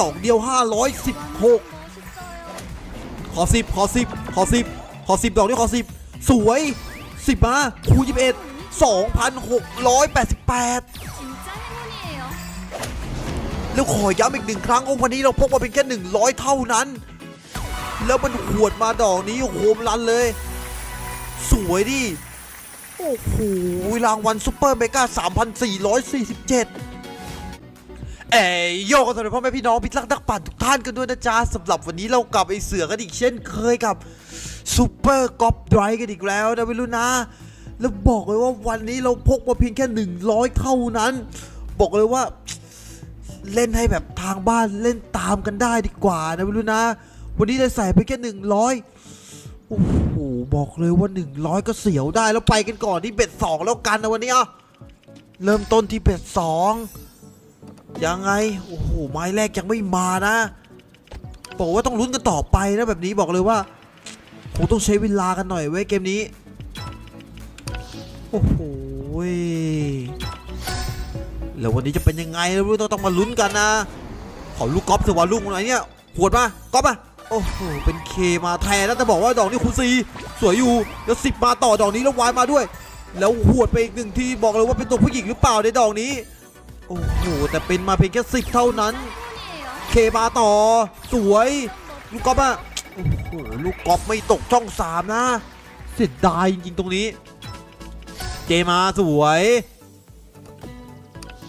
ดอกเดียว 516 ขอ 10 ขอ 10 ขอ 10 ขอ 10 ดอกนี้ขอ 10 สวย 10 มา คูณ21 2,688 แล้วขอย้ำอีกหนึ่งครั้งองวันนี้เราพบว่าเป็นแค่ 100 เท่านั้น แล้วมันขวดมาดอกนี้โฮมรันเลย สวยดิโอ้โหรางวัลซุปเปอร์เมกา3,447 เอ้ยโยกกันสำหรับพ่อแม่พี่น้องพิทักษ์นักปั่นทุกท่านกันด้วยนะจ๊ะสำหรับวันนี้เรากลับไอเสือกันอีกเช่นเคยกับซูเปอร์กอล์ฟไดร์กันอีกแล้วนะไม่รู้นะ แล้วบอกเลยว่าวันนี้เราพกมาเพียงแค่ 100 เท่านั้น บอกเลยว่า เล่นให้แบบทางบ้านเล่นตามกันได้ดีกว่านะไม่รู้นะ วันนี้จะใส่ไปแค่หนึ่งร้อยโอ้โหบอกเลยว่าหนึ่งร้อยก็เสียวได้แล้วไปกันก่อนที่เบ็ดสองแล้วกันนะวันนี้อะเริ่มต้นที่เบ็ดสอง ยังไง โอ้โห ไม้แรกยังไม่มานะ บอกว่าต้องลุ้นกันต่อไปนะแบบนี้บอกเลยว่าคงต้องใช้เวลากันหน่อยเว้ยเกมนี้ โอ้โหแล้ววันนี้จะเป็นยังไงเราต้องต้องมาลุ้นกันนะ ขอลูกกอล์ฟสิวะลูกหน่อยเนี่ยหวดมากอล์ฟมาโอ้โห เป็นเคมาแทนแล้วแต่บอกว่าดอกนี้คูณซีสวยอยู่ แล้วสิบมาต่อดอกนี้แล้ววายมาด้วย แล้วหวดไปอีกหนึ่งทีบอกเลยว่าเป็นตัวผู้หญิงหรือเปล่าในดอกนี้ โอ้โหแต่เป็นมาเพียงแค่สิบเท่านั้น เคบาต่อ สวย ลูกกอล์ฟอะโอ้โหลูกกอล์ฟไม่ตกช่องสามนะ เสียดายจริงๆตรงนี้ เจมาสวย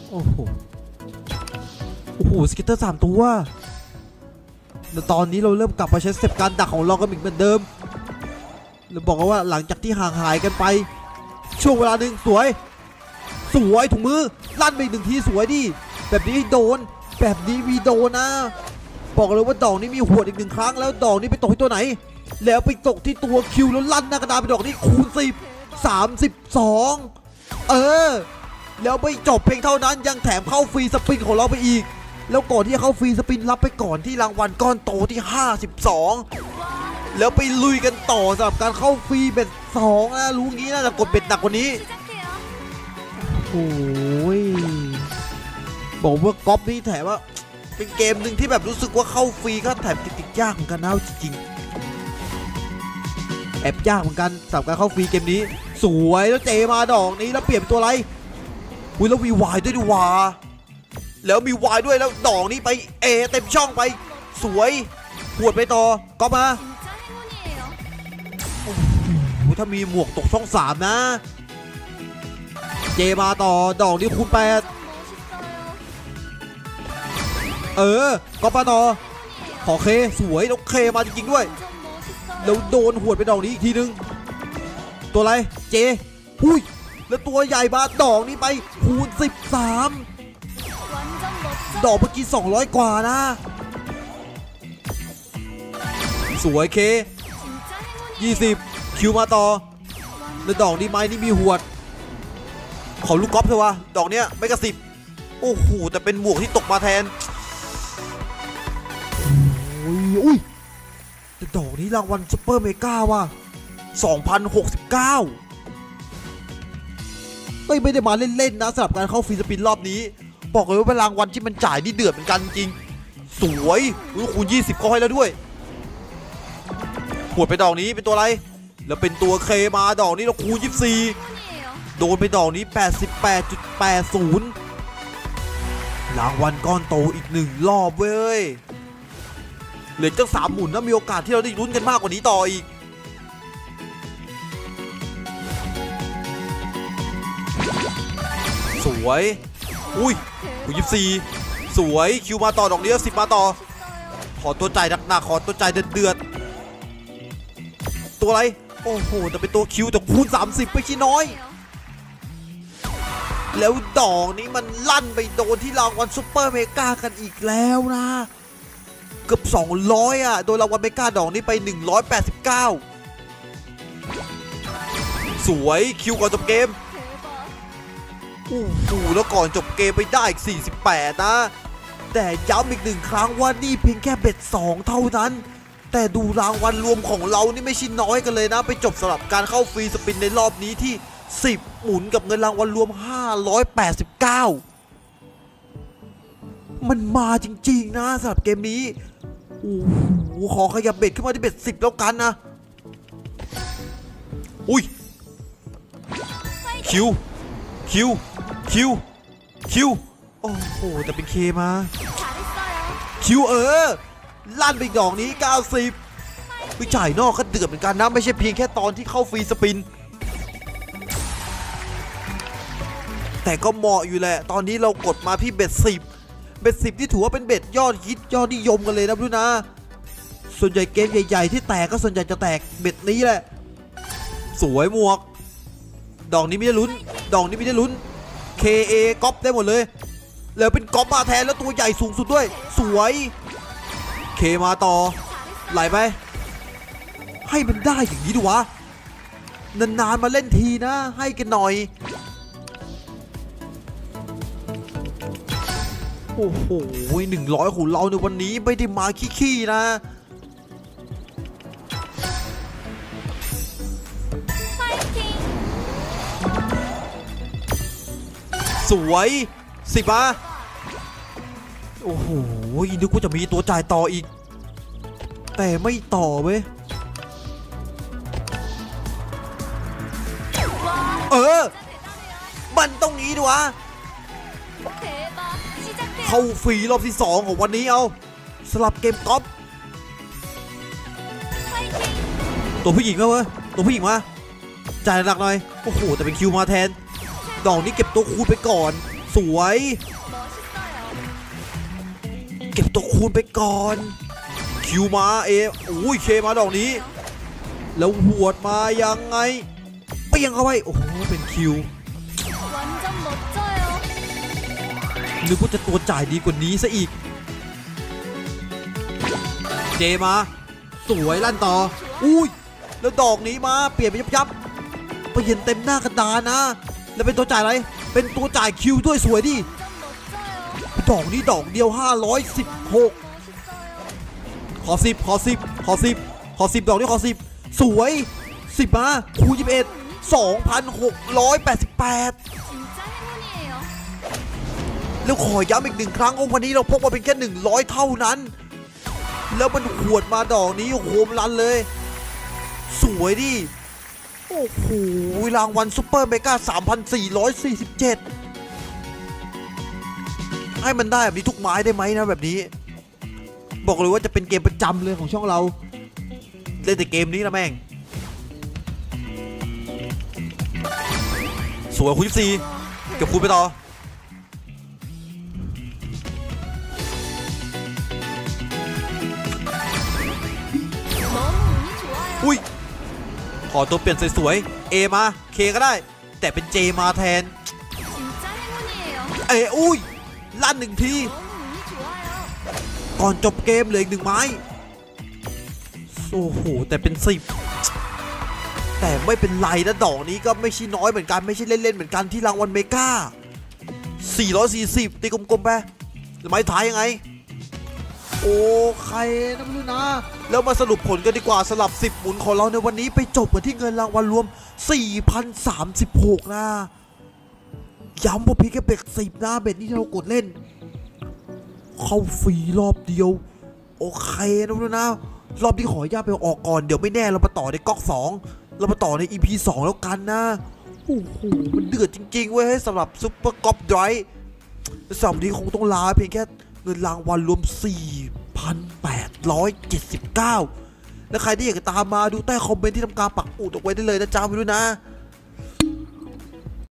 โอ้โหโอ้โหสกิตเตอร์สามตัวแต่ตอนนี้เราเริ่มกลับมาใช้สเต็การดักของเรากันเหมือนเดิมเราบอกว่าหลังจากที่ห่างหายกันไป ช่วงเวลาหนึ่งสวย สวยถุงมือลั่นไปอีกหนึ่งทีสวยดิแบบนี้โดน แบบนี้มีโดนนะ บอกเลยว่าดอกนี้มีหัวอีกหนึ่งครั้งแล้วดอกนี้ไปตกที่ตัวไหน แล้วไปตกที่ตัวคิวแล้วลั่นหน้ากระดาษไปดอกนี้คูณสิบสามสิบสองเออ แล้วไม่จบเพียงเท่านั้นยังแถมเข้าฟรีสปินของเราไปอีก แล้วก่อนที่จะเข้าฟรีสปินรับไปก่อนที่รางวัลก้อนโตที่ 52 แล้วไปลุยกันต่อสำหรับการเข้าฟรีเบ็ดสองนะรู้งี้น่าจะกดเบ็ดหนักกว่านี้ ยบอกว่าก๊อปนี่แถมว่า เป็นเกมหนึ่งที่แบบรู้สึกว่าเข้าฟรีก็แถมติดติดยากเหมือนกันนะจริงแอบยากเหมือนกันสำหรับการเข้าฟรีเกมนี้ สวยแล้วเจมาดอกนี้แล้วเปลี่ยนตัวไรอุ้ยแล้วมีวายด้วยดูวาแล้วมีวายด้วยแล้วดอกนี้ไปเอเต็มช่องไป สวยปวดไปต่อก็มาถ้ามีหมวกตกช่องสามนะ เจมาต่อดอกนี้คูณแปดเออ ก็ปานอขอเคสวยแล้วเคมาจริงๆด้วย แล้วโดนหวดไปดอกนี้อีกทีนึง ตัวอะไร เจหุ้ย แล้วตัวใหญ่บาดอกนี้ไปคูณ 13 ดอกเมื่อกี้ 200 กว่านะ สวยเค 20 คิวมาต่อ แล้วดอกนี้ไม้นี่มีหวด ขอลูกกอล์ฟเถอะวะดอกเนี้ยไม่กระสิบโอ้โหแต่เป็นหมวกที่ตกมาแทนโอ้ยอุ้ยแต่ดอกนี้รางวัลซุปเปอร์เมกาว่ะ2069เฮ้ยไม่ได้มาเล่นๆนะสำหรับการเข้าฟรีสปินรอบนี้ บอกเลยว่าเป็นรางวัลที่มันจ่ายนี่เดือดเหมือนกันจริง สวยคูณ 20ก็ให้แล้วด้วยหวดไปดอกนี้เป็นตัวอะไร แล้วเป็นตัวเคมาดอกนี้เราคูณ 24 โดนไปดอกนี้ 88.80 รางวัลก้อนโตอีกหนึ่งรอบเว้ย เหลือจังสามหมุนนะมีโอกาสที่เราได้ลุ้นกันมากกว่านี้ต่ออีก สวย อุ้ยคูณ24สวยคิวมาต่อดอกนี้สิบมาต่อ ขอตัวใจหนักๆขอตัวใจเดือดๆตัวอะไร โอ้โห แต่เป็นตัวคิวแต่คูณ 30ไปขี้น้อย แล้วดอกนี้มันลั่นไปโดนที่รางวัลซุปเปอร์เมกากันอีกแล้วนะ เกือบ 200 อะ โดยรางวัลเมกาดอกนี้ไป 189 สวยคิวก่อนจบเกม대 박. โอ้โหแล้วก่อนจบเกมไปได้อีก 48 นะ แต่ย้ำอีกหนึ่งครั้งว่านี่เพียงแค่เบ็ด 2 เท่านั้น แต่ดูรางวัลรวมของเรานี่ไม่ใช่น้อยกันเลยนะ ไปจบสำหรับการเข้าฟรีสปินในรอบนี้ที่ 10 หมุนกับเงินรางวัลรวม 589 มันมาจริง ๆ นะสำหรับเกมนี้ โอ้โห ขอขยับเบ็ดขึ้นมาที่เบ็ด 10 แล้วกันนะ อุ้ย คิว คิว คิว คิว โอ้โห แต่เป็นเคมา คิวเออ ลั่นไปดอกนี้ 90วิจ่ายนอกก็เดือดเหมือนกันนะ ไม่ใช่เพียงแค่ตอนที่เข้าฟรีสปิน แต่ก็เหมาะอยู่แหละ ตอนนี้เรากดมาที่เบ็ดสิบเบ็ดสิบที่ถือว่าเป็นเบ็ดยอดฮิตยอดนิยมกันเลยนะพี่นะ ส่วนใหญ่เกมใหญ่ ๆ ที่แตกก็ส่วนใหญ่จะแตกเบ็ดนี้แหละ สวยหมวก ดอกนี้ไม่ได้ลุ้น ดอกนี้ไม่ได้ลุ้น KA ก๊อปได้หมดเลย แล้วเป็นก๊อปมาแทนแล้วตัวใหญ่สูงสุดด้วย สวย เคมาต่อ ไหลไป ให้มันได้อย่างนี้ดิวะนานๆมาเล่นทีนะ ให้กันหน่อย โอ้โหหนึ่งร้อยของเราในวันนี้ไม่ได้มาขี้ๆนะสวยสิบะโอ้โหนึกว่าจะมีตัวจ่ายต่ออีก แต่ไม่ต่อเว้ยเออ มันต้องนี้ดิวะ เข้าฟรีรอบที่ 2 ของวันนี้เอาสลับเกมกอล์ฟตัวผู้หญิงมาเว้ยตัวผู้หญิงมาจ่ายหนักหน่อยโอ้โหแต่เป็นคิวมาแทน ดอกนี้เก็บตัวคูณไปก่อน สวย เก็บตัวคูณไปก่อน คิวมาเอโอ้ยเคมาดอกนี้ แล้วหวดมายังไงไปยังเข้าไปโอ้โหเป็นคิว หรือว่าจะตัวจ่ายดีกว่านี้ซะอีก เจมา สวยลั่นต่อ อุ้ย แล้วดอกนี้มาเปลี่ยนไปยับยับไปเห็นเต็มหน้ากระดานนะ แล้วเป็นตัวจ่ายอะไร เป็นตัวจ่ายคิวด้วยสวยดิ ดอกนี้ดอกเดียว 516 ขอ 10 ขอ 10 ขอ 10 ขอ 10 ดอกนี้ขอ 10 สวย 10 มาคูณ21 2,688 แล้วขอย้ำอีกหนึ่งครั้งว่าวันนี้เราพกมาเป็นแค่ 100 เท่านั้น แล้วมันหวดมาดอกนี้โหมรันเลย สวยดิ โอ้โหรางวัลซุปเปอร์เมกา3,447 ให้มันได้แบบนี้ทุกไม้ได้ไหมนะแบบนี้ บอกเลยว่าจะเป็นเกมประจำเลยของช่องเรา เล่นแต่เกมนี้นะแม่ง สวยคุณสี่เก็บคุณไปต่อุ้ย ขอตัวเปลี่ยนสวยๆ เอมา เคก็ได้ แต่เป็นเจมาแทน เออุ้ย ลั่นหนึ่งที ก่อนจบเกมเหลืออีกหนึ่งไม้ โอ้โห แต่เป็นสิบแต่ไม่เป็นไรนะดอกนี้ก็ไม่ใช่น้อยเหมือนกันไม่ใช่เล่นๆเหมือนกันที่รางวัลเมกา440 ตีกลมๆไปไม้ท้ายยังไง โอ้ ใครนะไม่รู้นะ แล้วมาสรุปผลกันดีกว่าสลับ 10 หมุนของเราในวันนี้ไปจบกันที่เงินรางวัลรวม 4,036 นะ ย้ำว่าเพียงแค่เบ็ดสิบนะเบ็ดนี่ที่เรากดเล่น เข้าฟรีรอบเดียว โอเคนะนะ รอบนี้ขออนุญาตไปออกก่อน เดี๋ยวไม่แน่เรามาต่อในก๊อก 2 เรามาต่อใน EP 2 แล้วกันนะ โอ้โห มันเดือดจริงๆเว้ยสำหรับซุปเปอร์ก๊อปไดรฟ์สำหรับนี้คงต้องลาเพียงแค่เงินรางวัลรวม 4,000 4,879 และใครที่อยากจะตามมาดูใต้คอมเมนต์ที่ทำการปักอุดเอาไว้ได้เลยนะจ้าไปด้วยนะ